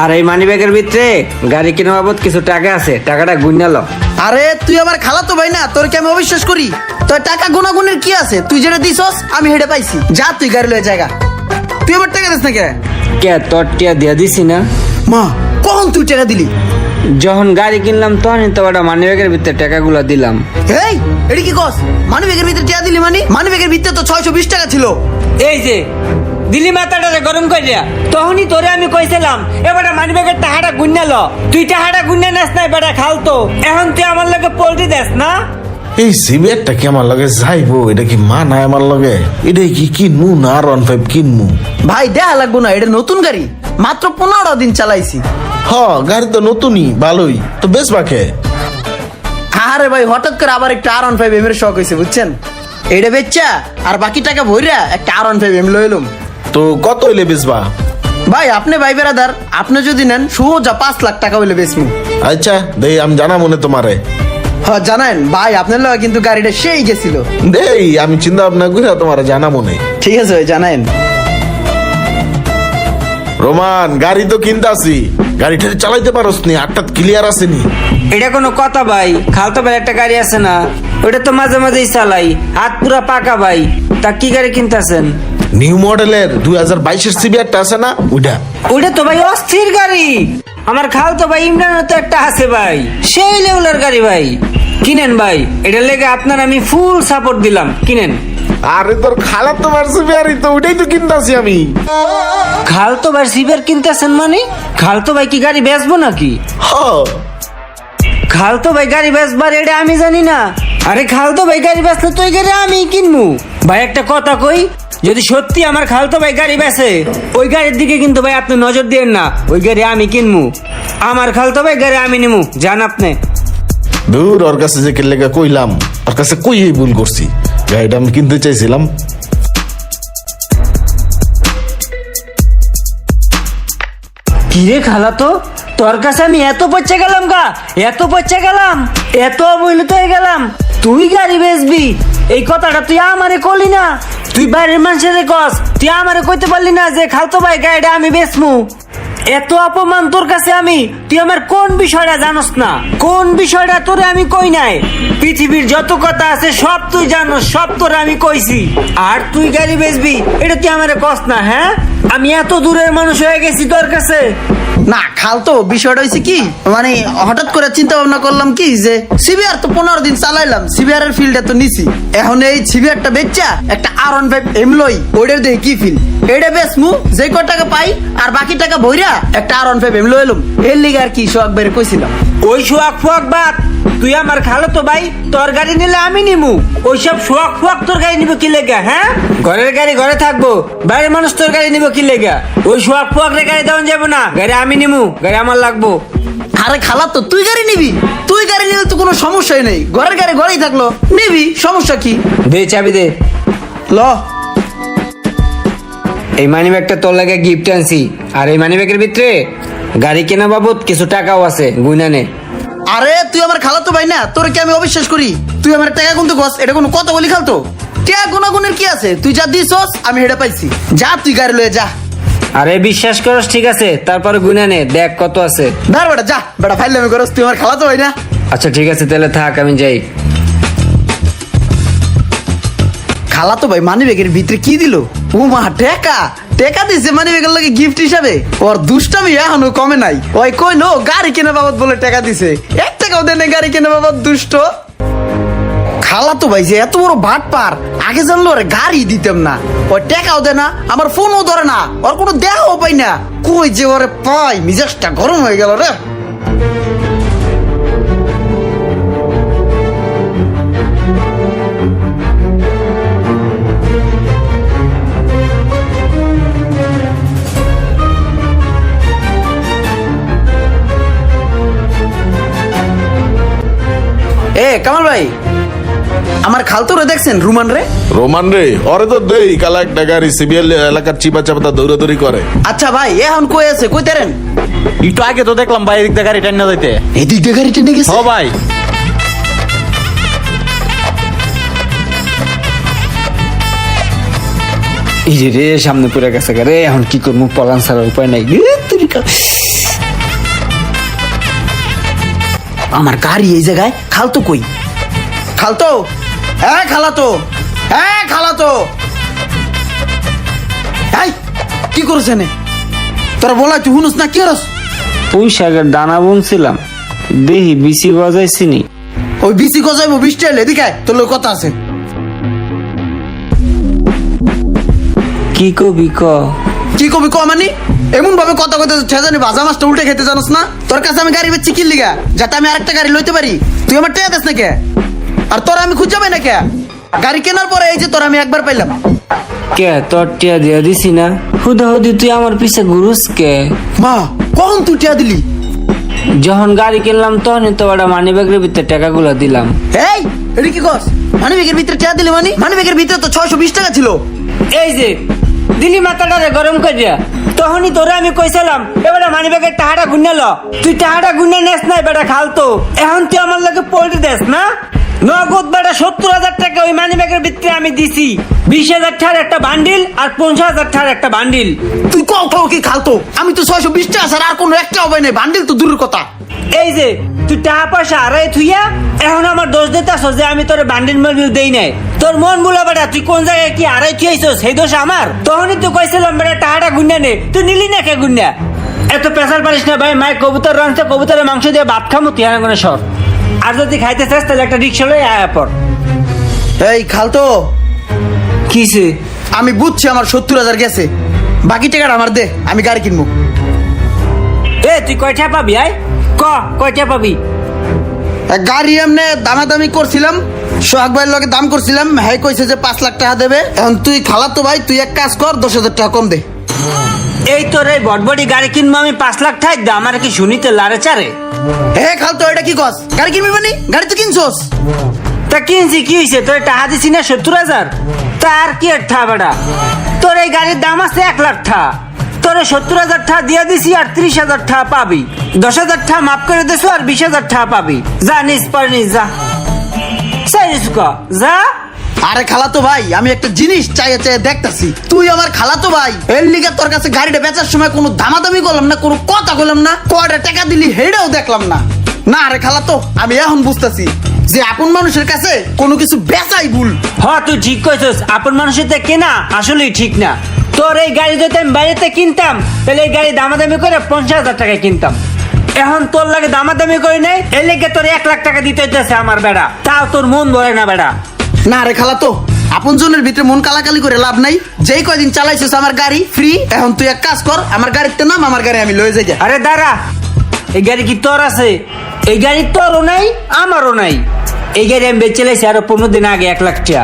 আর এই মানি ব্যাগের ভিতরে গাড়ি কেনা বাবদ কিছু টাকা আছে টাকাটা গুণালো আরে তুই আমার খালাতো ভাই না তোর কি আমি অবিশ্বাস করি? তোর টাকা গুণাগুণের কি আছে? তুই যেটা দিছস আমি হেডে পাইছি। যা তুই গাড়ি লয়ে জায়গা। তুই আমার টাকা দিস না কে? কে তোর টিয়া দিয়া দিছি না। মা কখন তুই টাকা দিলি? যখন গাড়ি কিনলাম তখনই তো ওটা মানি ব্যাগের ভিতরে টাকাগুলো দিলাম। এই এটা কি কস? মানি ব্যাগের ভিতরে টাকা দিলি মানে? মানি ব্যাগের ভিতরে তো ছয়শো বিশ টাকা ছিল। এই যে দিলি মাথাটা গরম করিয়া তখনই তোরে আমি কইছিলাম এবারে মানি ব্যাগের টাকাটা গুণালো তুই টাকাটা গুণে নাস না এবারে খাল তো। এখন তুই আমার লগে পোল্ট্রি দেস না? এই সিবিআরটা কি আমার লগে যাইবো? এটা কি মানায় আমার লগে? এটা কি কিনমু না আর ওয়ান ফাইভ কিনমু? ভাই দেখা লাগবো না এটা নতুন গাড়ি। মাত্র পনেরো দিন চালাইছি। হ গাড়ি তো নতুনই ভালোই। তো বেশ বাকে আরে ভাই হঠাৎ করে আবার একটা আর ওয়ান ফাইভ এম এর শখ হয়েছে বুঝছেন? এটা বেচ্চা আর বাকি টাকা ভইরা একটা আর ওয়ান ফাইভ এম লইলাম। তো কত হইলে বেচবা? ভাই আপনি ভাই বেড়াদার আপনি যদি নেন সোজা পাঁচ লাখ টাকা হইলে বেচমু। আচ্ছা দেই আমি জানা মনে তোমারে। হ্যাঁ জানেন ভাই আপনার লগে কিন্তু গাড়িটা সেই গেছিল। দেই আমি চিন্তা ভাবনা করে তোমারে জানা মনে ঠিক আছে ভাই জানেন রোমান গাড়ি তো কিনতে কিনতাছি। গাড়িটা চালাইতে পারোস নি আটটা ক্লিয়ার আসেনি। এটা কোনো কথা ভাই খালতো ভাই একটা গাড়ি আছে না ওটা তো মাঝে মাঝেই চালাই হাত পুরা পাকা ভাই তা কি গাড়ি কিনতেছেন? নিউ মডেলের দুই হাজার বাইশের সিবিআরটা আছে না? ওইটা। ওটা তো ভাই অস্থির গাড়ি। আমার খালতো ভাই ইমরানের তো একটা আছে ভাই। সেই লেভেলের গাড়ি ভাই। কিনেন ভাই এটা লেগে আপনার আমি ফুল সাপোর্ট দিলাম। কিনেন। আরে তোর খালার তোমার সিবিআরই তো ওইটাই তো কিনতাছি আমি। খালতো ভাই সিবের কিনতেছেন মানে? খালতো ভাই কি গাড়ি বেচবো নাকি? হ। খালতো ভাই গাড়ি বেচবার এটা আমি জানি না। আরে খালতো ভাই গাড়ি বেচলে তো গাড়ি আমি কিনবো ভাই একটা কথা কই যদি সত্যি আমার খালতো ভাই গাড়ি বেচে ওই গাড়ির দিকে কিন্তু ভাই আপনি নজর দিয়েন না ওই গাড়ি আমি কিনবো আমার খালতো ভাই গাড়ি আমি নিমু জান আপনি। দূর ওর কাছে যে কেলেগা কইলাম ওর কাছে কই এই ভুল করছি। গাড়িটা আমি কিনতে চাইছিলাম। কিরে খালা তো তোর কাছে আমি এত পচে গেলাম গা এত পচে গেলাম এত অবহেলিত হয়ে গেলাম তুই গাড়ি বেচবি এই কথাটা তুই আমারে কলি না তুই বাইরের মানুষের কস, তুই আমারে কইতে পারলি না যে খালতো ভাই গাড়িটা আমি বেচমু? এত অপমান তোর কাছে আমি? তুই আমার কোন বিষয়টা জানোস না? কোন বিষয়টা তোরে আমি কই নাই? পৃথিবীর যত কথা আছে সব তুই জানোস, সব তোরে আমি কইছি। আর তুই গাড়ি বেচবি, এটা তুই আমারে কস না হ্যাঁ? আমি এত দূরের মানুষ হয়ে গেছি তোর কাছে। না খাল তো বিষয়টা হয়েছে কি মানে হঠাৎ করে চিন্তা ভাবনা করলাম কি যে সিবিআর তো পনেরো দিন চালাইলাম সিবিআর এর ফিল্ডে তো নিছি। এখন এই সিবিআরটা বেচা, একটা আর ওয়ান ফাইভ এমলই ওইটার দিয়ে কি ফিল এটা বেশ মু যে ক টাকা পাই, আর বাকি টাকা ভইরা একটা আর ওয়ান ফাইভ এমলো এলুম। এর লিগে আর কি শখ বের কইছিলাম ওই শোয়াক ফুয়াক বাদ তুই আমার খালো তো ভাই তোর গাড়ি নিলে আমি নিমু। ওইসব শোয়াক ফুয়াক তোর গাড়ি নিব কি লেগা হ্যাঁ? ঘরের গাড়ি ঘরে থাকব বাইরের মানুষ তোর গাড়ি নিব কি লেগা? ওই শোয়াক ফুয়াক রে গাড়ি দেওয়া যাব না গাড়ি আমি নিমু গাড়ি আমার লাগবো। আরে খালা তো তুই গাড়ি নিবি? তুই গাড়ি নিলে তো কোনো সমস্যাই নেই। ঘরের গাড়ি ঘরেই থাকল। নিবি সমস্যা কি? দে চাবি দে। ল। এই মানি ব্যাগটা তোর লাগে গিফট আনছি। আর এই মানি ব্যাগের ভিতরে গাড়ি কেনা বাবদ কিছু টাকাও আছে গুইনানে আরে তুই আমার খালাতো ভাই না তোর কি আমি অবিশ্বাস করি? তুই আমার টাকা গুনতে কস এটা কোনো কথা বলি খালতো? টাকা গুনাগুনের কি আছে? তুই যা দিছস আমি হেডে পাইছি। যা তুই গাড়ি লয়ে যা। আরে বিশ্বাস করস ঠিক আছে তারপরে গুইনানে দেখ কত আছে। ধর বেটা যা। বেটা ফাইল আমি করস তুই আমার খালাতো ভাই না। আচ্ছা ঠিক আছে তাহলে থাক আমি যাই। খালাতো ভাই মানি ব্যাগের ভিতরে কি দিল? ও মা টেকা টেকা দিছে মানি ব্যাগের লাগে গিফট হিসাবে। ওর দুষ্টামি এখনও কমে নাই। ওই কইলো, গাড়ি কেনা বাবদ বলে টাকা দিছে। এক টাকাও দেনে গাড়ি কেনা বাবদ, দুষ্ট। খালা তো ভাই যে এত বড় বাট পার আগে জানলো ওরে গাড়ি দিতাম না। ওই টাকাও দে না, আমার ফোনও ধরে না, ওর কোনো দেখাও পাই না। কই যে ওরে পাই, মিজাজটা গরম হয়ে গেল রে। খালতো রে দেখছেন রোমান রে? রোমান রে অরে তো দেই সিবিএল এলাকার চিপা চাপাতা দৌড়াদৌড়ি করে। আচ্ছা ভাই এখন কই আছে? কই তেরেন আগে তো দেখলাম ভাই এদিক এদিক গেছে? ও ভাই। এই যে রে সামনে পুরে গেছে রে এখন কি করব? পলান ছাড়ার উপায় নাই। আমার গাড়ি এই জায়গায় খালতো কই? খালতো? হ্যাঁ খালাতো। হ্যাঁ খালাতো। এই কি করেছে তোরা বলা তুই না কি করস? পুঁই শাকের দানা বুনছিলাম। দেহি বিসি ওই বিসি গজাইবো বৃষ্টি এলে এদিকে আয়, তোর কথা আছে। কি কবি ক? কি কবি কমানি এমন ভাবে কথা কথা ছেজানি ভাজা মাছটা উল্টে খেতে জানোস না? তোর কাছে আমি গাড়ি বেচছি কি লিগা যাতে আমি আরেকটা গাড়ি লইতে পারি। তুই আমার টেয়া দেস না কে আর তোর আমি খুঁজে পাই না কে? গাড়ি কেনার পরে এই যে তোর আমি একবার পাইলাম। কে? তোর টিয়া দিয়া দিছি না? হুদা হুদি তুই আমার পিছে ঘুরুস কে? মা কখন তুই টিয়া দিলি? যখন গাড়ি কিনলাম তখনই তো ওটা মানি ব্যাগের ভিতরে টাকাগুলো দিলাম। এই এটা কি কস? মানি ব্যাগের ভিতরে টিয়া দিলি মানে? মানি ব্যাগের ভিতরে তো ছয়শো বিশ টাকা ছিল। এই যে দিলি মাথাটারে গরম করে করিয়া তখনই তোরে আমি কইছিলাম এবারে মানি ব্যাগের টাহাটা গুনে ল। তুই টাহাটা গুনে নেস নাই বেটা খালতো। এখন তুই আমার লাগে পোল্ট্রি দেস না? নগদ বেটা সত্তর হাজার টাকা ওই মানি ব্যাগের ভিতরে আমি দিছি। বিশ হাজার টাকার একটা বান্ডিল আর পঞ্চাশ হাজার টাকার একটা বান্ডিল তুই কও কি খালতো? আমি তো ছয়শো বিশ টাকা ছাড়া আর কোনো একটা হবে না বান্ডিল তো দূরের কথা। এই যে তুই টাকা পয়সা আড়াই থুইয়া এখন আমার দোষ দিতেছ যে আমি তোর বান্ডিল মান্ডিল দেই নাই। তোর মন বলা বেটা তুই কোন জায়গায় কি আড়াই থুইছ সেই দোষ আমার? তখনই তুই কইছিলাম বেটা টাকাটা গুন্না নে। তুই নিলি না কে গুন্না এত পেশাল পারিস না ভাই মায়ের কবুতর রাঁধছে কবুতরের মাংস দিয়ে ভাত খামো তুই হানা সর। আর যদি খাইতে চাস তাহলে একটা রিক্সা লই আয়া পর। এই খালতো। কিসে আমি বুঝছি আমার সত্তর হাজার গেছে। বাকি টাকাটা আমার দে আমি গাড়ি কিনবো। এ তুই কয়টা পাবি আয়। ক কয়টা পাবি? গাড়ি এমনি দামাদামি করছিলাম সোহাগ ভাইয়ের লগে দাম করছিলাম হ্যাঁ কইছে যে পাঁচ লাখ টাকা দেবে। এখন তুই খালাতো ভাই তুই এক কাজ কর দশ হাজার টাকা কম দে। এই তোর এই বটবটি গাড়ি কিনবো আমি পাঁচ লাখ ঠাই দা আমার কি শুনিতে লারে চারে? হে খাল তো এটা কি কস? গাড়ি কিনবি মানে? গাড়ি তো কিনছস। তা কিনছি কি হয়েছে তোর টাকা দিছি না সত্তর হাজার? তার কি আর ঠা বেটা তোর এই গাড়ির দাম আছে এক লাখ ঠা। তোর সত্তর হাজার ঠা দিয়ে দিছি আর ত্রিশ হাজার ঠা পাবি। দশ হাজার ঠা মাফ করে দিছো আর বিশ হাজার ঠা পাবি। যা নিস পর নিস যা। সাইরিস যা। আরে খালাতো ভাই, আমি একটা জিনিস চাইয়ে চাইয়ে দেখতাছি। তুই আমার খালাতো ভাই, এর লিগে তোর কাছে গাড়িটা বেচার সময় কোনো দামাদামি করলাম না, কোনো কথা বললাম না, কয়টা টাকা দিলি হেডেও দেখলাম না। না আরে খালাতো, আমি এখন বুঝতেছি যে আপন মানুষের কাছে কোনো কিছু বেচাই ভুল। হ, তুই ঠিক কইছিস, আপন মানুষের তে কেনা আসলেই ঠিক না। তোর এই গাড়ি যদি আমি বাইরেতে কিনতাম, তাহলে এই গাড়ি দামাদামি করে পঞ্চাশ হাজার টাকায় কিনতাম। এখন তোর লাগে দামাদামি করে নেই, এর লেগে তোর এক লাখ টাকা দিতে হইতেছে আমার বেড়া। তাও তোর মন ভরে না বেড়া। না রে খালাতো আপন জনের ভিতরে মন কালাকালি করে লাভ নাই। যেই কয়দিন চালাইছিস আমার গাড়ি ফ্রি এখন তুই এক কাজ কর, আমার গাড়িতে নাম, আমার গাড়ি আমি লয়ে যাই। আরে দাঁড়া, এই গাড়ি কি তোর আছে? এই গাড়ি তোরও নাই, আমারও নাই। এই গাড়ি আমি বেচে লাইছি আরও পনেরো দিন আগে এক লাখ টাকা।